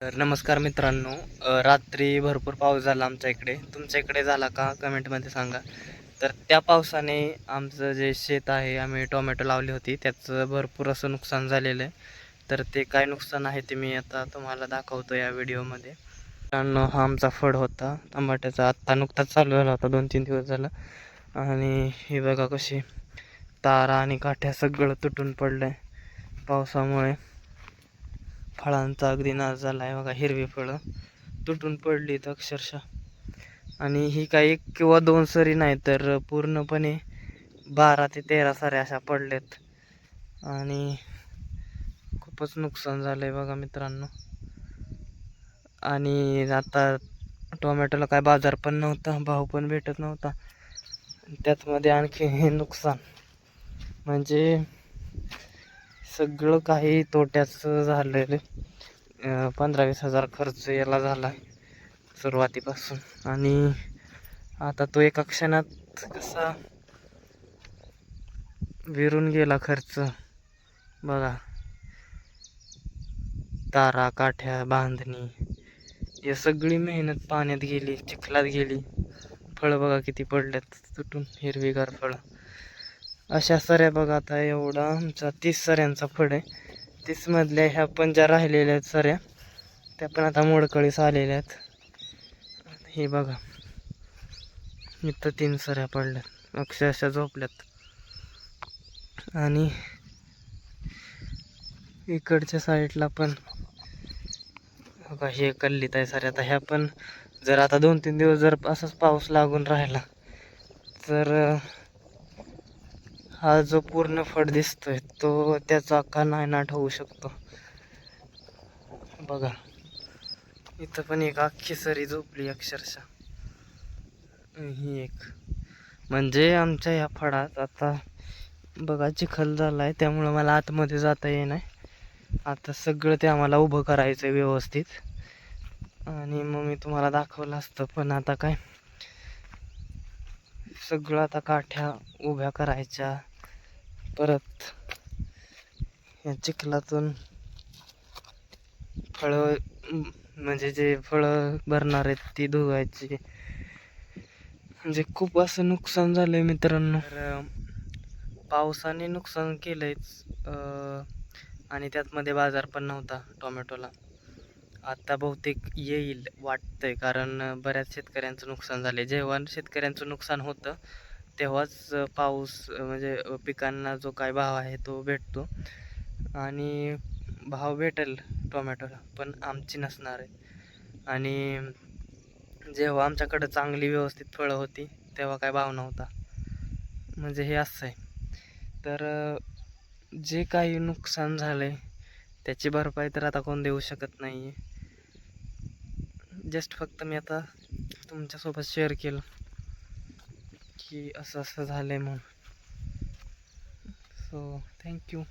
तर नमस्कार मित्रांनो रात्री भरपूर पाऊस झाला आमच्या इकडे. तुमच्या इकडे झाला का? कमेंटमध्ये सांगा. तर त्या पावसाने आमचं जे शेत आहे आम्ही टोमॅटो लावली होती त्याचं भरपूर असं नुकसान झालेलं आहे. तर ते काय नुकसान आहे ते मी आता तुम्हाला दाखवतो या व्हिडिओमध्ये. मित्रांनो हा आमचा फळ होता. टमाट्याचा आत्ता नुकताच चालू झाला होता दोन तीन दिवस झाला. आणि हे बघा कशी तारा आणि काठ्या सगळं तुटून पडलं आहे पावसामुळे. फळांचा अगदी नाश झाला आहे बघा हिरवी फळं. तुटून पडलीत अक्षरशः. आणि ही काही एक किंवा दोन सरी नाही तर पूर्णपणे बारा ते तेरा साऱ्या अशा पडल्यात आणि खूपच नुकसान झालं आहे बघा मित्रांनो. आणि आता टोमॅटोला काय बाजार पण नव्हता भाव पण भेटत नव्हता. त्यातमध्ये आणखी हे नुकसान. म्हणजे सगळं काही तोट्याचं झालेलं आहे. पंधरा वीस हजार खर्च याला झाला सुरुवातीपासून. आणि आता तो एका क्षणात कसा विरून गेला खर्च. बघा. तारा काठ्या बांधणी हे सगळी मेहनत पाण्यात गेली चिखलात गेली. फळं बघा किती पडल्यात. तुटून हिरवीगार फळं. अशा सऱ्या बघा आता एवढा आमचा तीस सऱ्यांचा फड आहे. तीसमधल्या ह्या पण ज्या राहिलेल्या आहेत सऱ्या त्या पण आता मोडकळीस आलेल्या आहेत. हे बघा. इथं तीन सऱ्या पडल्यात. अक्षरशः झोपल्यात. आणि इकडच्या साईडला पण बघा हे कल्लीत आहे सऱ्या. आता ह्या पण जर आता दोन तीन दिवस जर असाच पाऊस लागून राहिला तर हा जो पूर्ण फड दिसतोय तो त्याचा अख्खा नायनाट होऊ शकतो. बघा इथं पण एक अख्खी सरी झोपली अक्षरशः. ही एक. म्हणजे आमच्या ह्या फळात आता बघा चिखल झाला आहे त्यामुळं मला आतमध्ये जाता येणार आता सगळं ते आम्हाला उभं करायचं आहे व्यवस्थित. आणि मग मी तुम्हाला दाखवलं असतं पण आता काय? सगळं आता काठ्या उभ्या करायच्या. परत या चिखलातून फळं म्हणजे जे फळं भरणार आहेत ती धुवायची. म्हणजे खूप असं नुकसान झालं आहे मित्रांनो. तर पावसाने नुकसान केलं आहेच आणि त्यातमध्ये बाजार पण नव्हता टोमॅटोला. आता बहुतेक येईल वाटतंय कारण बऱ्याच शेतकऱ्यांचं नुकसान झालं जेव्हा शेतकऱ्यांचं नुकसान होतं तेव्हाच पाऊस म्हणजे पिकांना जो काय भाव आहे तो भेटतो. आणि भाव भेटेल टोमॅटोला पण आमची नसणार आहे. आणि जेव्हा आमच्याकडं चांगली व्यवस्थित फळं होती तेव्हा काय भाव नव्हता. म्हणजे हे असं आहे. तर जे काही नुकसान झालं आहे त्याची भरपाई तर आता कोण देऊ शकत नाही आहे जस्ट फक्त मी आता तुमच्यासोबत शेअर केलं. की असं असं झालं आहे म्हणून सो थँक्यू